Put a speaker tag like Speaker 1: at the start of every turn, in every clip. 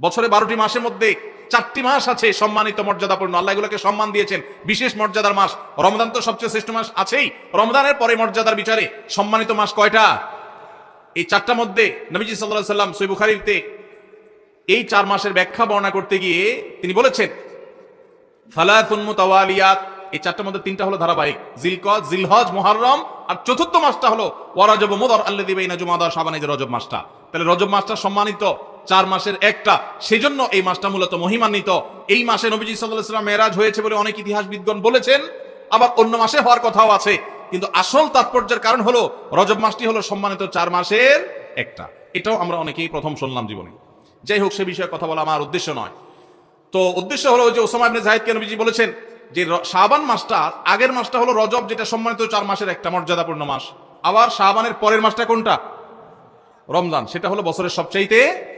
Speaker 1: বছরে বারোটি মাসের মধ্যে চারটি মাস আছে সম্মানিত মর্যাদাপূর্ণ। আল্লাহ এগুলোকে সম্মান দিয়েছেন। বিশেষ মর্যাদার মাস। রমদান তো সবচেয়ে শ্রেষ্ঠ মাস আছেই। রমদানের পরে মর্যাদার বিচারে সম্মানিত মাস কয়টা? এই চারটা মধ্যে নবীজি সাল্লাহ সাল্লাম সই বুখারিতে এই চার মাসের ব্যাখ্যা বর্ণনা করতে গিয়ে তিনি বলেছেন ফালাতুন মুতাওয়ালিয়াত। এই চারটার মধ্যে তিনটা হলো ধারাবাহিক। জিলকদ, জিলহজ, মুহররম আর চতুর্থ মাসটা হলো ওয়ারাজব মুদর আল্লাযী বাইনা জুমাদা শাবান, এই যে রজব মাসটা। তাহলে রজব মাসটা সম্মানিত। চার মাসের একটা। সেজন্য এই মাসটা মূলত মহিমান্বিত। এই মাসে নবীজি ওয়াসাল্লাম মেরাজ হয়েছে বলে অনেক ইতিহাসবিদগণ বলেছেন। আবার অন্য মাসে হওয়ার কথাও আছে। কিন্তু আসল তাৎপর্যের কারণ হলো, রজব মাসটি হলো সম্মানিত চার মাসের একটা। এটাও আমরা অনেকেই প্রথম শুনলাম জীবনে। যাই হোক, সে বিষয়ে কথা বলা আমার উদ্দেশ্য নয়। তো উদ্দেশ্য হলো যে ওসামা ইবনে জাহিদ কেনবিজি বলেছেন যে শাবান মাসটা, আগের মাসটা হলো রজব, যেটা সম্মানিত চার মাসের একটা মর্যাদাপূর্ণ মাস। আবার শাবানের পরের মাসটা কোনটা? রমজান। সেটা হলো বছরের সবচাইতে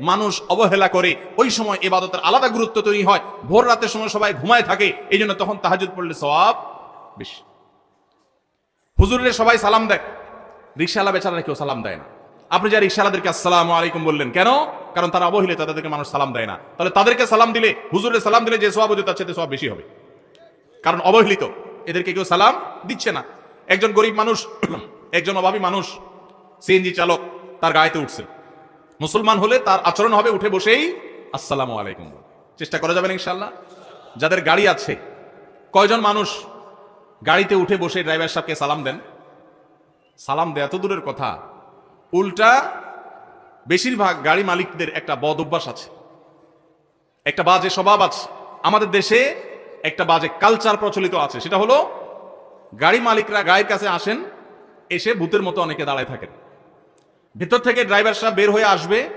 Speaker 1: মানুষ অবহেলা করে, ওই সময় এবাদতের আলাদা গুরুত্ব তৈরি হয়। ভোর রাতের সময় সবাই ঘুমায় থাকে, এই জন্য তখন তাহাজুদ পড়লে সওয়াব বেশি। হুজুরের সবাই সালাম দেয়। রিক্সাওয়ালা বেচারা কেউ সালাম দেয় না। আপনি যা রিক্সাওয়ালাদেরকে আসসালামু আলাইকুম বললেন, কেন? কারণ তারা অবহেলিত, তাদেরকে মানুষ সালাম দেয় না। তাহলে তাদেরকে সালাম দিলে, হুজুরের সালাম দিলে যে সওয়াব হতো তার চেয়ে সওয়াব বেশি হবে। কারণ অবহেলিত, এদেরকে কেউ সালাম দিচ্ছে না। একজন গরিব মানুষ, একজন অভাবী মানুষ, সিএনজি চালক, তার গায়েতে উঠছে। মুসলমান হলে তার আচরণ হবে উঠে বসেই আসসালামু আলাইকুম চেষ্টা করা যাবে না ইনশাল্লাহ যাদের গাড়ি আছে, কয়জন মানুষ গাড়িতে উঠে বসে ড্রাইভার সাহেবকে সালাম দেন? সালাম দেয়া তো দূরের কথা। উল্টা বেশিরভাগ গাড়ি মালিকদের একটা বদ অভ্যাস আছে। একটা বাজে স্বভাব আছে। আমাদের দেশে একটা বাজে কালচার প্রচলিত আছে। সেটা হলো, গাড়ি মালিকরা গায়ের কাছে আসেন, এসে ভূতের মতো অনেকে দাঁড়ায় থাকেন। ভেতর থেকে ড্রাইভার সাহেব বের হয়ে আসবে,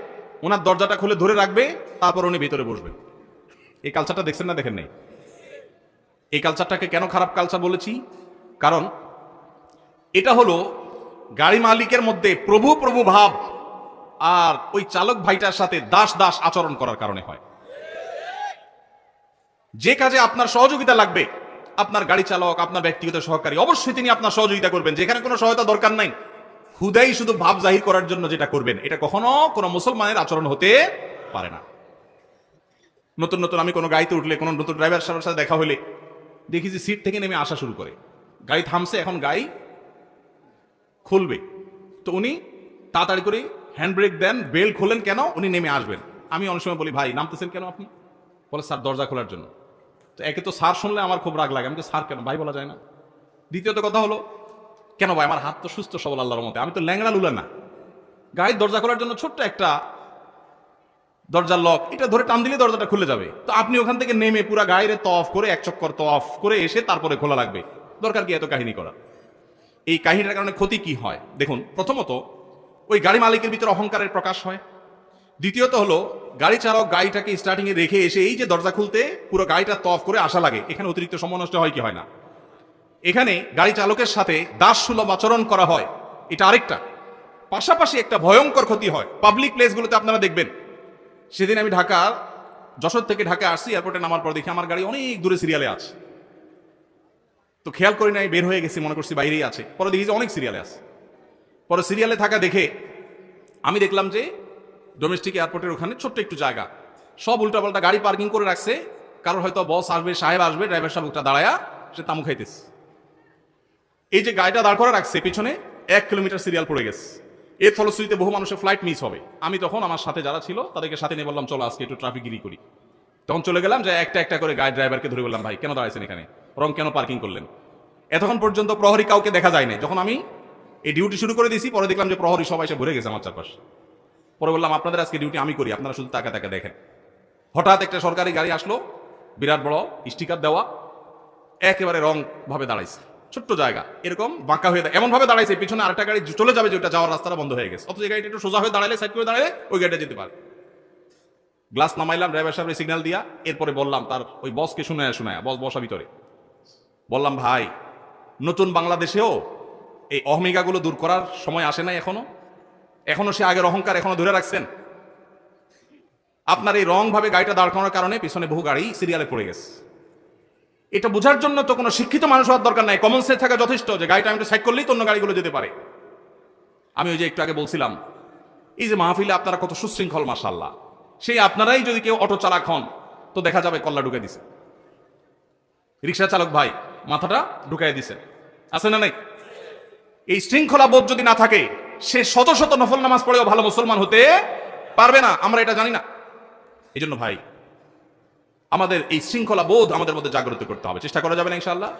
Speaker 1: ওনার দরজাটা খুলে ধরে রাখবে, তারপর উনি ভিতরে বসবেন। এই কালচারটা দেখছেন না, দেখেন নাই? এই কালচারটাকে কেন খারাপ কালচার বলেছি? কারণ এটা হলো গাড়ি মালিকের মধ্যে প্রভু প্রভু ভাব আর ওই চালক ভাইটার সাথে দাস দাস আচরণ করার কারণে হয়। যে কাজে আপনার সহযোগিতা লাগবে, আপনার গাড়ি চালক, আপনার ব্যক্তিগত সহকারী, অবশ্যই তিনি আপনার সহযোগিতা করবেন। যেখানে কোনো সহায়তা দরকার নাই হুদাই শুধু ভাব জাহির করার জন্য যেটা করবেন, এটা কখনো কোনো মুসলমানের আচরণ হতে পারে না। নতুন নতুন আমি কোনো গাড়িতে উঠলে, কোনো নতুন ড্রাইভার সাহেবের সাথে দেখা হলে দেখি যে সিট থেকে নেমে আসা শুরু করে। গাড়ি থামছে, এখন গাড়ি খুলবে। তো উনি তাড়াতাড়ি করে হ্যান্ড ব্রেক দেন বেল খোলেন কেন? উনি নেমে আসবেন। আমি অনেক সময় বলি, ভাই, নামতেছেন কেন আপনি? বলে, স্যার, দরজা খোলার জন্য। তো একে তো স্যার শুনলে আমার খুব রাগ লাগে। আমি তো স্যার কেন? ভাই বলা যায় না। দ্বিতীয়ত কথা হলো কেন ভাই, আমার হাত তো সুস্থ সবল আল্লাহর মতে আমি তো ল্যাংড়া লুলা না। গাড়ির দরজা খোলার জন্য ছোট্ট একটা দরজার লক এটা ধরে টান দিলে দরজাটা খুলে যাবে। তো আপনি ওখান থেকে নেমে পুরো গাড়ির তফ করে, এক চক্কর তফ করে এসে তারপরে খোলা লাগবে। দরকার কি এত কাহিনী করা? এই কাহিনীটার কারণে ক্ষতি কি হয়? দেখুন, প্রথমত, ওই গাড়ি মালিকের ভিতরে অহংকারের প্রকাশ হয়। দ্বিতীয়ত হলো, গাড়ি চালক গাড়িটাকে স্টার্টিং এ রেখে এসে এই যে দরজা খুলতে পুরো গাড়িটা তফ করে আসা লাগে। এখানে অতিরিক্ত সময় নষ্ট হয় কি হয় না? এখানে গাড়ি চালকের সাথে দাস সুলভ আচরণ করা হয়। এটা আরেকটা। পাশাপাশি একটা ভয়ঙ্কর ক্ষতি হয়। পাবলিক প্লেসগুলোতে আপনারা দেখবেন। সেদিন আমি ঢাকা, যশোর থেকে ঢাকা আসছি, এয়ারপোর্টে নামার পর দেখি আমার গাড়ি অনেক দূরে সিরিয়ালে আছে। তো খেয়াল করি নাই, বের হয়ে গেছি, মনে করছি বাইরেই আছে। পরে দেখি যে অনেক সিরিয়ালে আছে। পরে সিরিয়ালে থাকা দেখে আমি দেখলাম যে ডোমেস্টিক এয়ারপোর্টের ওখানে ছোট্ট একটু জায়গা। সব উল্টাপাল্টা গাড়ি পার্কিং করে রাখছে। কারোর হয়তো বস আসবে, সাহেব আসবে ড্রাইভার সাহেব ওটা দাঁড়ায়া, সে তামু খাইতেছে। এই যে গাড়িটা দাঁড় করা রাখছে, পিছনে এক কিলোমিটার সিরিয়াল পড়ে গেছে। এর ফলশ্রুতিতে বহু মানুষের ফ্লাইট মিস হবে। আমি তখন আমার সাথে যারা ছিল, তাদেরকে সাথে নিয়ে বললাম, চলো আজকে একটু ট্রাফিক গিরি করি। তখন চলে গেলাম যে একটা একটা করে গাড়ি ড্রাইভারকে ধরে বললাম, ভাই, কেন দাঁড়াইছেন এখানে? রং কেন পার্কিং করলেন? এতক্ষণ পর্যন্ত প্রহরী কাউকে দেখা যায় নাই। যখন আমি এই ডিউটি শুরু করে দিয়েছি, পরে দেখলাম যে প্রহরী সবাই এসে ভরে গেছে আমার চারপাশ। পরে বললাম, আপনাদের আজকে ডিউটি আমি করি, আপনারা শুধু তাকে তাকে দেখেন। হঠাৎ একটা সরকারি গাড়ি আসলো, বিরাট বড় স্টিকার দেওয়া, একেবারে রং ভাবে দাঁড়াইছে। ছোট্ট জায়গা। এরকম বাঁকা হয়ে এমন ভাবে দাঁড়াইছে পিছনে আরেকটা গাড়ি চলে যাবে যে ওটা যাওয়ার রাস্তাটা বন্ধ হয়ে গেছে। অথচ এই গাড়িটা একটু সোজা হয়ে দাঁড়ালে সাইড করে দাঁড়ালে ওই গাড়িটা যেতে পারে। গ্লাস নামাইলাম ড্রাইভার সাহেবের সিগন্যাল দিয়া, এরপরে বললাম তার ওই বসকে শুনায় শুনায় বস বসা ভিতরে। বললাম, ভাই, নতুন বাংলাদেশেও এই অহমিকাগুলো দূর করার সময় আসে নাই এখনও? এখনও সে আগের অহংকার এখনও ধরে রাখছেন? আপনার এই রং ভাবে গাড়িটা দাঁড় করানোর কারণে পিছনে বহু গাড়ি সিরিয়ালে পড়ে গেছে। এটা বোঝার জন্য তো কোনো শিক্ষিত মানুষ হওয়ার দরকার নাই। কমন সেন্স থাকা যথেষ্ট। যে গাড়িটা আমি সাইড করলেই তো অন্য গাড়িগুলো যেতে পারে। আমি ওই যে একটু আগে বলছিলাম, এই যে মাহফিলে আপনারা কত সুশৃঙ্খল মাসাল্লাহ সেই আপনারাই যদি কেউ অটো চালাক হন, তো দেখা যাবে কল্লা ঢুকে দিছে। রিক্সা চালক ভাই, মাথাটা ঢুকাই দিছে। আছে না নাই? এই শৃঙ্খলা বোধ যদি না থাকে, সে শত শত নফল নামাজ পড়েও ভালো মুসলমান হতে পারবে না। আমরা এটা জানি না। এই জন্য ভাই আমাদের এই শৃঙ্খলা বোধ আমাদের মধ্যে জাগ্রত করতে হবে। চেষ্টা করা যাবে না ইনশাআল্লাহ?